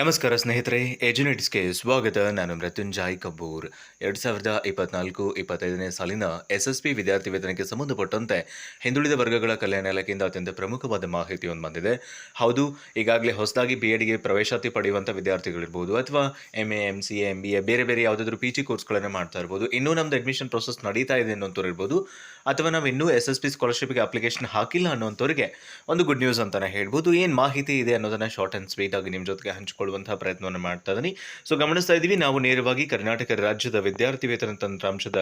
ನಮಸ್ಕಾರ ಸ್ನೇಹಿತರೆ ಏಜುನೆಟ್ಸ್ಗೆ ಸ್ವಾಗತ. ನಾನು ಮೃತ್ಯುಂಜಯ್ ಕಪೂರ್. ಎರಡು ಸಾವಿರದ ಇಪ್ಪತ್ನಾಲ್ಕು ಇಪ್ಪತ್ತೈದನೇ ಸಾಲಿನ ಎಸ್ ಎಸ್ ಪಿ ವಿದ್ಯಾರ್ಥಿ ವೇತನಕ್ಕೆ ಸಂಬಂಧಪಟ್ಟಂತೆ ಹಿಂದುಳಿದ ವರ್ಗಗಳ ಕಲ್ಯಾಣ ಇಲಾಖೆಯಿಂದ ಅತ್ಯಂತ ಪ್ರಮುಖವಾದ ಮಾಹಿತಿಯೊಂದು ಬಂದಿದೆ. ಹೌದು, ಈಗಾಗಲೇ ಹೊಸದಾಗಿ ಬಿ ಎಡ್ಗೆ ಪ್ರವೇಶಾತಿ ಪಡೆಯುವಂಥ ವಿದ್ಯಾರ್ಥಿಗಳಿರ್ಬೋದು ಅಥವಾ M A M C M B A ಬೇರೆ ಬೇರೆ ಯಾವುದಾದ್ರೂ ಪಿ ಜಿ ಕೋರ್ಸ್ಗಳನ್ನು ಮಾಡ್ತಾ ಇರ್ಬೋದು. ಇನ್ನೂ ನಮ್ಮದು ಅಡ್ಮಿಷನ್ ಪ್ರೊಸೆಸ್ ನಡೀತಾ ಇದೆ ಅನ್ನೋಂಥವ್ರು ಇರ್ಬೋದು. ಅಥವಾ ನಾವು ಇನ್ನೂ ಎಸ್ ಎಸ್ ಪಿ ಸ್ಕಾಲರ್ಶಿಪ್ಗೆ ಅಪ್ಲಿಕೇಶನ್ ಹಾಕಿಲ್ಲ ಅನ್ನೋಂಥವ್ರಿಗೆ ಒಂದು ಗುಡ್ ನ್ಯೂಸ್ ಅಂತಲೇ ಹೇಳ್ಬೋದು. ಏನು ಮಾಹಿತಿ ಇದೆ ಅನ್ನೋದನ್ನು ಶಾರ್ಟ್ ಆ್ಯಂಡ್ ಸ್ವೀಟಾಗಿ ನಿಮ್ಮ ಜೊತೆಗೆ ಹಂಚಿಕೊಳ್ಳುವಂತಹ ಪ್ರಯತ್ನವನ್ನು ಮಾಡ್ತಾ ಇದ್ದೀನಿ ಸೊ ಗಮನಿಸ್ತಾ ಇದ್ದೀವಿ ನಾವು ನೇರವಾಗಿ ಕರ್ನಾಟಕ ರಾಜ್ಯದ ವಿದ್ಯಾರ್ಥಿ ವೇತನ ತಂತ್ರಾಂಶದ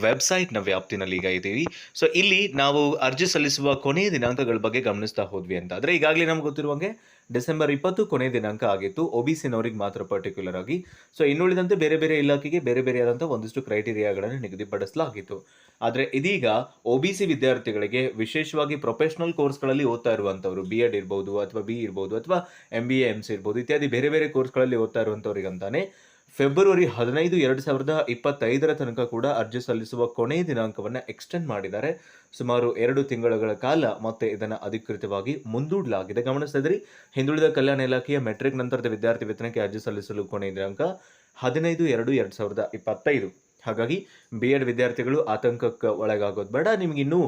ವೆಬ್ಸೈಟ್ನ ವ್ಯಾಪ್ತಿನಲ್ಲಿ ಈಗ ಇದ್ದೀವಿ ಸೊ ಇಲ್ಲಿ ನಾವು ಅರ್ಜಿ ಸಲ್ಲಿಸುವ ಕೊನೆಯ ದಿನಾಂಕಗಳ ಬಗ್ಗೆ ಗಮನಿಸ್ತಾ ಹೋದ್ವಿ ಅಂತ ಆದರೆ ಈಗಾಗಲೇ ನಮ್ಗೆ ಗೊತ್ತಿರುವಂಗೆ ಡಿಸೆಂಬರ್ ಇಪ್ಪತ್ತು ಕೊನೆಯ ದಿನಾಂಕ ಆಗಿತ್ತು. ಒ ಬಿ ಸಿನವರಿಗೆ ಮಾತ್ರ ಪರ್ಟಿಕ್ಯುಲರ್ ಆಗಿ. ಸೊ ಇನ್ನುಳಿದಂತೆ ಬೇರೆ ಬೇರೆ ಇಲಾಖೆಗೆ ಬೇರೆ ಬೇರೆಯಾದಂಥ ಒಂದಿಷ್ಟು ಕ್ರೈಟೀರಿಯಾಗಳನ್ನು ನಿಗದಿಪಡಿಸಲಾಗಿತ್ತು. ಆದರೆ ಇದೀಗ ಒ ಬಿ ಸಿ ವಿದ್ಯಾರ್ಥಿಗಳಿಗೆ ವಿಶೇಷವಾಗಿ ಪ್ರೊಫೆಷನಲ್ ಕೋರ್ಸ್ಗಳಲ್ಲಿ ಓದ್ತಾ ಇರುವಂಥವ್ರು ಬಿ ಎಡ್ ಇರ್ಬೋದು ಅಥವಾ ಬಿ ಇರ್ಬೋದು ಅಥವಾ M B A M C ಇರ್ಬೋದು ಇತ್ಯಾದಿ ಬೇರೆ ಬೇರೆ ಕೋರ್ಸ್ಗಳಲ್ಲಿ ಓದ್ತಾ ಇರುವಂಥವ್ರಿಗಂತಾನೆ ಫೆಬ್ರವರಿ ಹದಿನೈದು, ಎರಡು ಸಾವಿರದ ಇಪ್ಪತ್ತೈದರ ತನಕ ಕೂಡ ಅರ್ಜಿ ಸಲ್ಲಿಸುವ ಕೊನೆಯ ದಿನಾಂಕವನ್ನು ಎಕ್ಸ್ಟೆಂಡ್ ಮಾಡಿದ್ದಾರೆ. ಸುಮಾರು ಎರಡು ತಿಂಗಳುಗಳ ಕಾಲ ಮತ್ತೆ ಇದನ್ನು ಅಧಿಕೃತವಾಗಿ ಮುಂದೂಡಲಾಗಿದೆ. ಗಮನಿಸಿದ್ರಿ ಹಿಂದುಳಿದ ಕಲ್ಯಾಣ ಇಲಾಖೆಯ ಮೆಟ್ರಿಕ್ ನಂತರದ ವಿದ್ಯಾರ್ಥಿ ವೇತನಕ್ಕೆ ಅರ್ಜಿ ಸಲ್ಲಿಸಲು ಕೊನೆಯ ದಿನಾಂಕ ಹದಿನೈದು, ಎರಡು ಎರಡು ಸಾವಿರದ ಇಪ್ಪತ್ತೈದು. ಹಾಗಾಗಿ ಬಿ ಎಡ್ ವಿದ್ಯಾರ್ಥಿಗಳು ಆತಂಕಕ್ಕೆ ಒಳಗಾಗೋದು ಬೇಡ. ನಿಮಗಿನ್ನೂ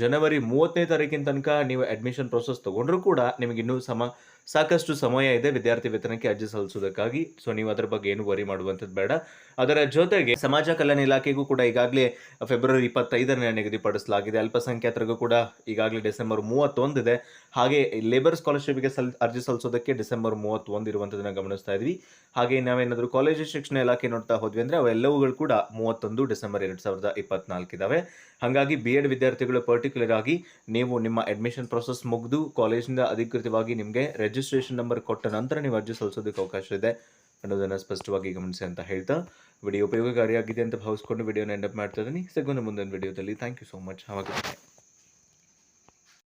ಜನವರಿ ಮೂವತ್ತನೇ ತಾರೀಕಿನ ತನಕ ನೀವು ಅಡ್ಮಿಷನ್ ಪ್ರೊಸೆಸ್ ತೊಗೊಂಡ್ರೂ ಕೂಡ ನಿಮಗಿನ್ನೂ ಸಮ ಸಾಕಷ್ಟು ಸಮಯ ಇದೆ ವಿದ್ಯಾರ್ಥಿ ವೇತನಕ್ಕೆ ಅರ್ಜಿ ಸಲ್ಲಿಸೋದಕ್ಕಾಗಿ ಸೊ ನೀವು ಅದರ ಬಗ್ಗೆ ಏನು ವರಿ ಮಾಡುವಂಥದ್ದು ಬೇಡ. ಅದರ ಜೊತೆಗೆ ಸಮಾಜ ಕಲ್ಯಾಣ ಇಲಾಖೆಗೂ ಕೂಡ ಈಗಾಗಲೇ ಫೆಬ್ರವರಿ ಇಪ್ಪತ್ತೈದನೇ ನಿಗದಿಪಡಿಸಲಾಗಿದೆ. ಅಲ್ಪಸಂಖ್ಯಾತರಿಗೂ ಕೂಡ ಈಗಾಗಲೇ ಡಿಸೆಂಬರ್ ಮೂವತ್ತೊಂದಿದೆ. ಹಾಗೆ ಲೇಬರ್ ಸ್ಕಾಲರ್ಶಿಪ್ಗೆ ಸಲ್, ಅರ್ಜಿ ಸಲ್ಲಿಸೋದಕ್ಕೆ ಡಿಸೆಂಬರ್ ಮೂವತ್ತೊಂದು ಇರುವಂಥದ್ದನ್ನು ಗಮನಿಸ್ತಾ ಇದ್ವಿ. ಹಾಗೆ ನಾವೇನಾದರೂ ಕಾಲೇಜು ಶಿಕ್ಷಣ ಇಲಾಖೆ ನೋಡ್ತಾ ಹೋದ್ವಿ ಅಂದರೆ ಅವೆಲ್ಲವುಗಳು ಕೂಡ ಮೂವತ್ತೊಂದು ಡಿಸೆಂಬರ್ ಎರಡು ಸಾವಿರದ ಇಪ್ಪತ್ನಾಲ್ಕು ಇದಾವೆ ಹಾಗಾಗಿ ಬಿ ಎಡ್ ವಿದ್ಯಾರ್ಥಿಗಳು ಪರ್ಟಿಕ್ಯುಲರ್ ಆಗಿ ನೀವು ನಿಮ್ಮ ಅಡ್ಮಿಷನ್ ಪ್ರೊಸೆಸ್ ಮುಗಿದು ಕಾಲೇಜಿಂದ ಅಧಿಕೃತವಾಗಿ ನಿಮಗೆ ರಿಜಿಸ್ಟ್ರೇಷನ್ ನಂಬರ್ ಕೊಟ್ಟ ನಂತರ ನೀವು ಅರ್ಜಿ ಸಲ್ಲಿಸೋದಕ್ಕೆ ಅವಕಾಶ ಇದೆ ಅನ್ನೋದನ್ನು ಸ್ಪಷ್ಟವಾಗಿ ಗಮನಿಸಿ ಅಂತ ಹೇಳ್ತಾ ವಿಡಿಯೋ ಉಪಯೋಗಕಾರಿಯಾಗಿದೆ ಅಂತ ಭಾವಿಸ್ಕೊಂಡು ವಿಡಿಯೋನ ಎಂಡಪ್ ಮಾಡ್ತಾ ಇದ್ದೀನಿ. ಸಿಗೋಣ ಮುಂದಿನ ವಿಡಿಯೋದಲ್ಲಿ. ಥ್ಯಾಂಕ್ ಯು ಸೋ ಮಚ್ ಅವಾಗ